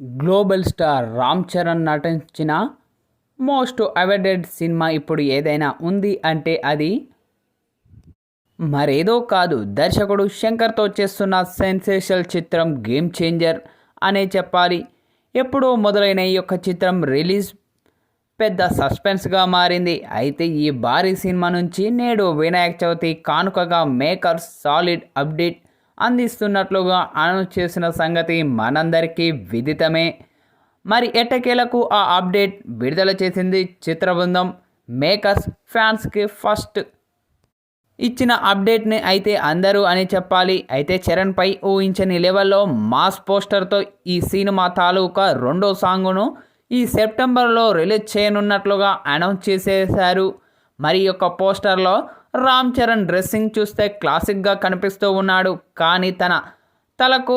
Global star Ram Charan నటించిన most awaited cinema ఇప్పుడు ఏదైనా ఉంది అంటే అది మరేదో కాదు. దర్శకుడు శంకర్తో చేస్తున్న సెన్సేషనల్ చిత్రం గేమ్ చేంజర్ అనే చెప్పాలి. ఎప్పుడో మొదలైన ఈ యొక్క చిత్రం రిలీజ్ పెద్ద సస్పెన్స్గా మారింది. అయితే ఈ భారీ సినిమా నుంచి నేడు వినాయక చవితి కానుకగా మేకర్స్ సాలిడ్ అప్డేట్ అందిస్తున్నట్లుగా అనౌన్స్ చేసిన సంగతి మనందరికీ విదితమే. మరి ఎట్టకేలకు ఆ అప్డేట్ విడుదల చేసింది చిత్రబృందం మేకర్స్ ఫ్యాన్స్కి ఫస్ట్. ఇచ్చిన అప్డేట్ని అయితే అందరూ అని చెప్పాలి. అయితే చరణ్పై ఊహించని లెవెల్లో మాస్ పోస్టర్తో ఈ సినిమా తాలూకా రెండో సాంగును ఈ సెప్టెంబర్లో రిలీజ్ చేయనున్నట్లుగా అనౌన్స్ చేసేశారు. మరి యొక్క పోస్టర్లో రామ్ చరణ్ డ్రెస్సింగ్ చూస్తే క్లాసిక్గా కనిపిస్తూ ఉన్నాడు. కానీ తన తలకు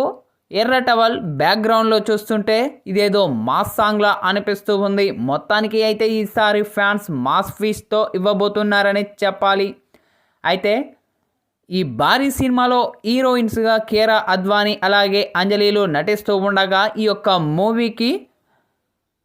ఎర్ర టవల్ బ్యాక్గ్రౌండ్లో చూస్తుంటే ఇదేదో మాస్ సాంగ్లా అనిపిస్తూ ఉంది. మొత్తానికి అయితే ఈసారి ఫ్యాన్స్ మాస్ ఫీస్తో ఇవ్వబోతున్నారని చెప్పాలి. అయితే ఈ భారీ సినిమాలో హీరోయిన్స్గా కేరా అద్వానీ అలాగే అంజలిలు నటిస్తూ ఉండగా ఈ యొక్క మూవీకి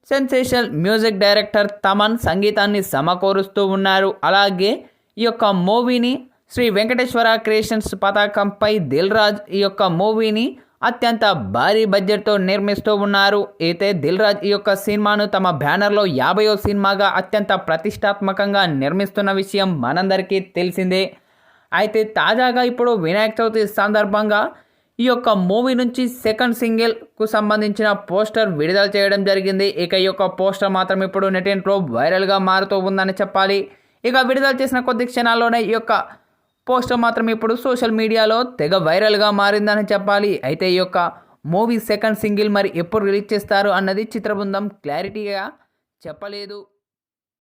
సెన్సేషనల్ మ్యూజిక్ డైరెక్టర్ తమన్ సంగీతాన్ని సమకూరుస్తూ ఉన్నారు. అలాగే ఈ యొక్క మూవీని శ్రీ వెంకటేశ్వర క్రియేషన్స్ పతాకంపై దిల్ రాజ్ ఈ యొక్క మూవీని అత్యంత భారీ బడ్జెట్తో నిర్మిస్తూ ఉన్నారు. అయితే దిల్ రాజ్ ఈ యొక్క సినిమాను తమ బ్యానర్లో యాభయో సినిమాగా అత్యంత ప్రతిష్టాత్మకంగా నిర్మిస్తున్న విషయం మనందరికీ తెలిసిందే. అయితే తాజాగా ఇప్పుడు వినాయక చవితి సందర్భంగా ఈ యొక్క మూవీ నుంచి సెకండ్ సింగిల్కు సంబంధించిన పోస్టర్ విడుదల చేయడం జరిగింది. ఇక ఈ యొక్క పోస్టర్ మాత్రం ఇప్పుడు నెటింట్లో వైరల్గా మారుతూ ఉందని చెప్పాలి. ఇక విడుదల చేసిన కొద్ది క్షణాల్లోనే ఈ యొక్క పోస్టర్ మాత్రం ఇప్పుడు సోషల్ మీడియాలో తెగ వైరల్గా మారిందని చెప్పాలి. అయితే ఈ యొక్క మూవీ సెకండ్ సింగిల్ మరి ఎప్పుడు రిలీజ్ చేస్తారు అన్నది చిత్రబృందం క్లారిటీగా చెప్పలేదు.